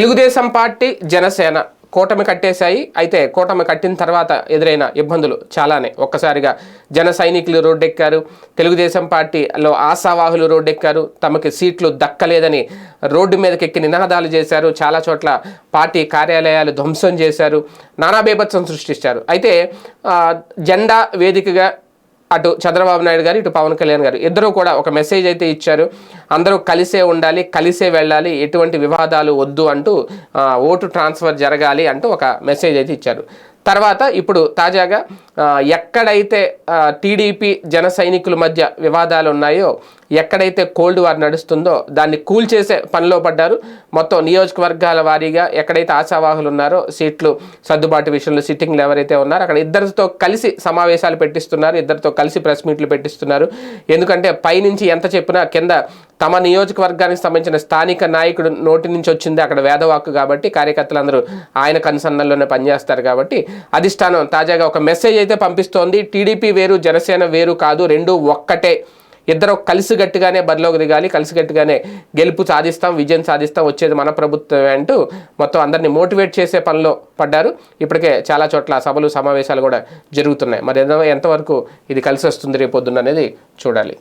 Telugu Desam party Janasena కూటమి కట్టేశాయి. అయితే కూటమి కట్టిన తర్వాత ఎదురైన ఇబ్బందులు చాలానే. ఒక్కసారిగా జన సైనికులు రోడ్డెక్కారు. తెలుగుదేశం పార్టీలో ఆశావాహులు రోడ్డెక్కారు. తమకి సీట్లు దక్కలేదని రోడ్డు మీదకి ఎక్కి నినాదాలు చేశారు. చాలా చోట్ల పార్టీ కార్యాలయాలు ధ్వంసం చేశారు. నానా బీభత్సం సృష్టించారు. అయితే జెండా వేదికగా అటు చంద్రబాబు నాయుడు గారు ఇటు పవన్ కళ్యాణ్ గారు. ఇద్దరూ కూడా ఒక మెసేజ్ అయితే ఇచ్చారు. అందరూ కలిసే ఉండాలి కలిసే వెళ్ళాలి ఎటువంటి వివాదాలు వద్దు అంటూ ఓటు ట్రాన్స్ఫర్ జరగాలి అంటూ ఒక మెసేజ్ అయితే ఇచ్చారు. తర్వాత ఇప్పుడు తాజాగా ఎక్కడైతే టీడీపీ జన సైనికుల మధ్య వివాదాలు ఉన్నాయో ఎక్కడైతే కోల్డ్ వార్ నడుస్తుందో దాన్ని కూల్ చేసే పనిలో పడ్డారు. మొత్తం నియోజకవర్గాల వారీగా ఎక్కడైతే ఆశావాహులు ఉన్నారో సీట్లు సర్దుబాటు విషయంలో సిట్టింగ్లు ఎవరైతే ఉన్నారో అక్కడ ఇద్దరితో కలిసి సమావేశాలు పెట్టిస్తున్నారు ఇద్దరితో కలిసి ప్రెస్ మీట్లు పెట్టిస్తున్నారు. ఎందుకంటే పైనుంచి ఎంత చెప్పినా కింద తమ నియోజకవర్గానికి సంబంధించిన స్థానిక నాయకుడు నోటి నుంచి వచ్చింది అక్కడ వేదవాక్కు కాబట్టి కార్యకర్తలందరూ ఆయన కన్సన్నల్లోనే పనిచేస్తారు కాబట్టి అధిష్టానం. తాజాగా ఒక మెసేజ్ అయితే పంపిస్తోంది. టీడీపీ వేరు జనసేన వేరు కాదు రెండు ఒక్కటే. ఇద్దరు కలిసిగట్టుగానే బరిలోకి దిగాలి కలిసిగట్టుగానే గెలుపు సాధిస్తాం విజయం సాధిస్తాం వచ్చేది మన ప్రభుత్వమే అంటూ మొత్తం అందరినీ మోటివేట్ చేసే పనిలో పడ్డారు. ఇప్పటికే చాలా చోట్ల సభలు సమావేశాలు కూడా జరుగుతున్నాయి. మరి ఎంతవరకు ఇది కలిసి వస్తుంది రేపొద్దున అనేది చూడాలి.